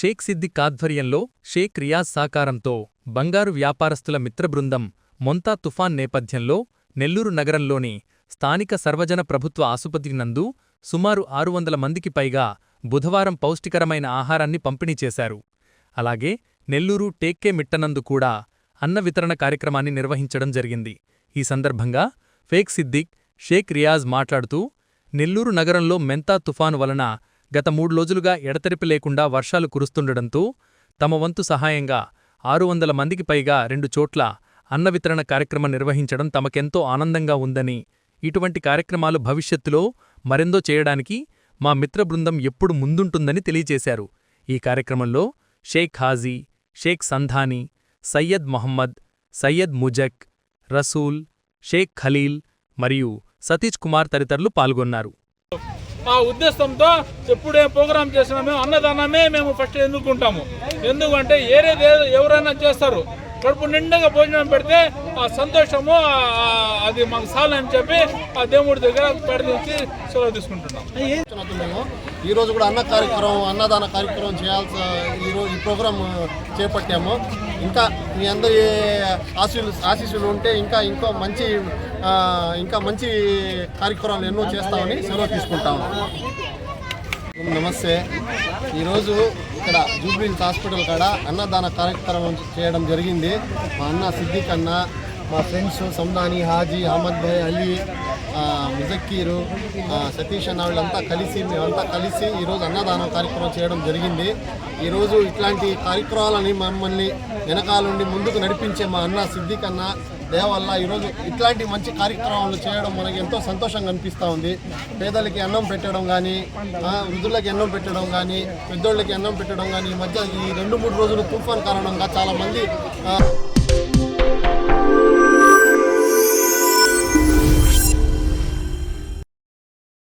షేక్ సిద్దిక్ ఆధ్వర్యంలో షేక్ రియాజ్ సాకారంతో బంగారు వ్యాపారస్తుల మిత్రబృందం మొంతా తుఫాన్ నేపథ్యంలో నెల్లూరు నగరంలోని స్థానిక సర్వజన ప్రభుత్వ ఆసుపత్రి నందు సుమారు ఆరు వందల మందికి పైగా బుధవారం పౌష్టికరమైన ఆహారాన్ని పంపిణీ చేశారు. అలాగే నెల్లూరు టేక్కే మిట్టనందు కూడా అన్న వితరణ కార్యక్రమాన్ని నిర్వహించడం జరిగింది. ఈ సందర్భంగా ఫేక్ సిద్దిక్ షేక్ రియాజ్ మాట్లాడుతూ నెల్లూరు నగరంలో మెంతా తుఫాను వలన గత మూడు రోజులుగా ఎడతెరిపి లేకుండా వర్షాలు కురుస్తుండటంతో తమ వంతు సహాయంగా ఆరు వందల మందికి పైగా రెండు చోట్ల అన్న వితరణ కార్యక్రమం నిర్వహించడం తమకెంతో ఆనందంగా ఉందని ఇటువంటి కార్యక్రమాలు భవిష్యత్తులో మరెందో చేయడానికి మా మిత్రబృందం ఎప్పుడు ముందుంటుందని తెలియజేశారు. ఈ కార్యక్రమంలో షేక్ హాజీ షేక్ సంధానీ సయ్యద్ మొహమ్మద్ సయ్యద్ ముజక్ రసూల్ షేక్ ఖలీల్ మరియు సతీష్ కుమార్ తదితరులు పాల్గొన్నారు. ఆ ఉద్దేశంతో ఎప్పుడే ప్రోగ్రాం చేసినా మేము అన్నదానమే మేము ఫస్ట్ ఎన్నుకుంటాము. ఎందుకంటే ఏరే ఎవరైనా చేస్తారు. కడుపు నిండగా భోజనం పెడితే ఆ సంతోషము అది మాకు చాలని చెప్పి ఆ దేవుడి దగ్గర ప్రార్థించి సెలవు తీసుకుంటున్నాం. చేస్తున్నట్టు ఈ రోజు కూడా అన్న కార్యక్రమం అన్నదాన కార్యక్రమం చేయాల్సి ఈరోజు ఈ ప్రోగ్రామ్ చేపట్టాము. ఇంకా మీ అందరి ఆశీలు ఆశీస్సులు ఉంటే ఇంకా ఇంకో మంచి ఇంకా మంచి కార్యక్రమాలు ఎన్నో చేస్తామని సెలవు తీసుకుంటాము. నమస్తే. ఈరోజు ఇక్కడ జూబ్లీహిల్స్ హాస్పిటల్ కాడ అన్నదాన కార్యక్రమం చేయడం జరిగింది. మా అన్న సిద్దిక్ అన్న మా ఫ్రెండ్స్ సందాని హాజీ అహ్మద్ భాయ్ అలీ ముజక్కీరు సతీష్ అన్న వాళ్ళంతా కలిసి మేమంతా కలిసి ఈరోజు అన్నదానం కార్యక్రమం చేయడం జరిగింది. ఈరోజు ఇట్లాంటి కార్యక్రమాలని మమ్మల్ని వెనకాలండి ముందుకు నడిపించే మా అన్న సిద్దిక్ అన్న దేవల్ల ఈరోజు ఇట్లాంటి మంచి కార్యక్రమాలు చేయడం మనకి ఎంతో సంతోషంగా అనిపిస్తూ ఉంది. పేదలకి అన్నం పెట్టడం కానీ వృద్ధులకి అన్నం పెట్టడం కానీ పెద్దోళ్ళకి అన్నం పెట్టడం కానీ ఈ మధ్య ఈ రెండు మూడు రోజులు తుఫాన్ కారణంగా చాలామంది